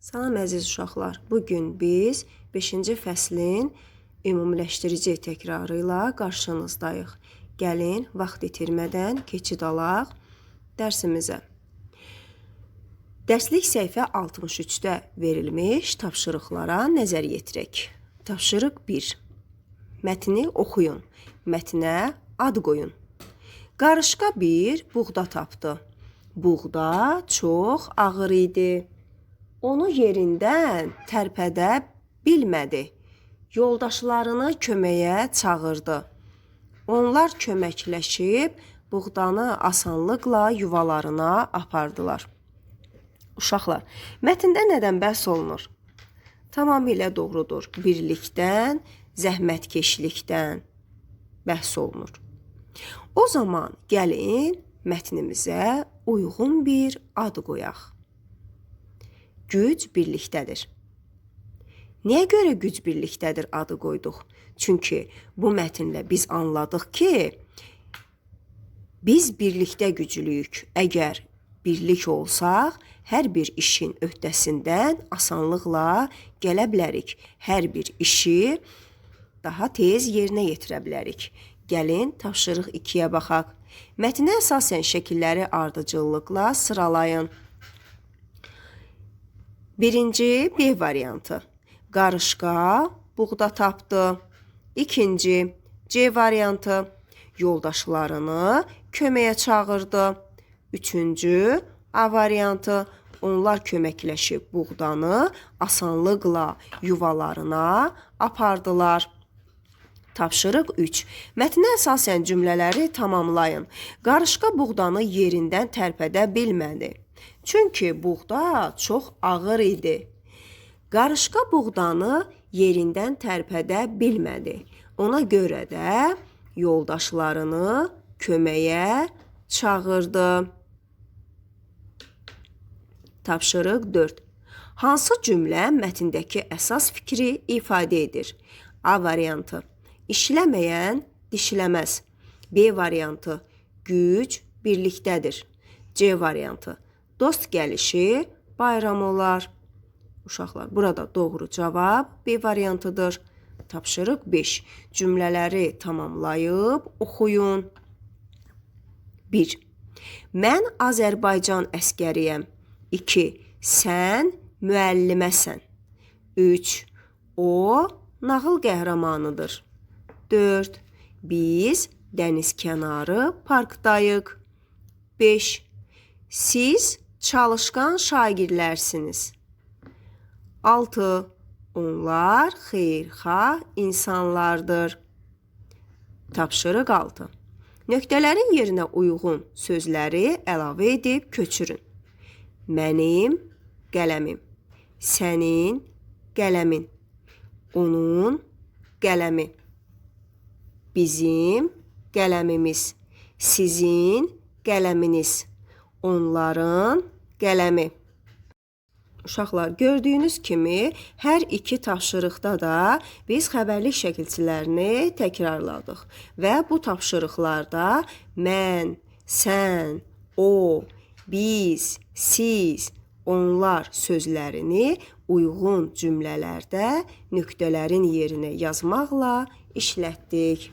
Salam əziz uşaqlar. Bu gün biz 5-ci fəslin ümumiləşdirici təkrarı ilə qarşınızdayıq. Gəlin, vaxt itirmədən keçid alaq dərsimizə. Dərslik səhifə 63-də verilmiş tapşırıqlara nəzər yetirək. Tapşırıq 1. Mətni oxuyun. Mətnə ad qoyun. Qarışqa bir buğda tapdı. Buğda çox ağır idi. Onu yerindən tərpədə bilmədi. Yoldaşlarını köməyə çağırdı. Onlar köməkləşib buğdanı asanlıqla yuvalarına apardılar. Uşaqlar, mətndə nədən bəhs olunur? Tamamilə doğrudur. Birlikdən, zəhmətkeşlikdən bəhs olunur. O zaman gəlin mətnimizə uyğun bir ad qoyaq. Güc birlikdədir. Niyə görə güc birlikdədir adı qoyduq? Çünki bu mətnlə biz anladıq ki, biz birlikdə güclüyük. Əgər birlik olsaq, hər bir işin öhdəsindən asanlıqla gələ bilərik. Hər bir işi daha tez yerinə yetirə bilərik. Gəlin tapşırıq 2-yə baxaq. Mətnə əsasən şəkilləri ardıcıllıqla sıralayın. Birinci B variantı. Qarışqa buğda tapdı. İkinci C variantı. Yoldaşlarını köməyə çağırdı. Üçüncü A variantı. Onlar köməkləşib buğdanı asanlıqla yuvalarına apardılar. Tapşırıq 3. Mətnə əsasən cümlələri tamamlayın. Qarışqa buğdanı yerindən tərpədə bilmədi. Çünki buğda çox ağır idi. Qarışqa buğdanı yerindən tərpədə bilmədi. Ona görə də yoldaşlarını köməyə çağırdı. Tapşırıq 4. Hansı cümlə mətndəki əsas fikri ifadə edir? A variantı. İşləməyən dişləməz. B variantı. Güc birlikdədir. C variantı. Dost gəlişi bayram olar. Uşaqlar, burada doğru cavab B variantıdır. Tapşırıq 5. Cümlələri tamamlayıb oxuyun. 1. Mən Azərbaycan əskəriyəm. 2. Sən müəlliməsən. 3. O nağıl qəhrəmanıdır. 4. Biz dəniz kənarı parkdayıq. 5. Siz çalışqan şagirdlərsiniz. 6. Onlar xeyirxah insanlardır. Tapşırıq 6. Nöqtələrin yerinə uyğun sözləri əlavə edib köçürün. Mənim qələmim. Sənin qələmin. Onun qələmi. Bizim qələmimiz. Sizin qələminiz. Onların qələmi. Uşaqlar, gördüyünüz kimi hər iki tapşırıqda da biz xəbərlik şəkilçilərini təkrarladıq və bu tapşırıqlarda mən, sən, o, biz, siz, onlar sözlərini uyğun cümlələrdə nöqtələrin yerinə yazmaqla işlətdik.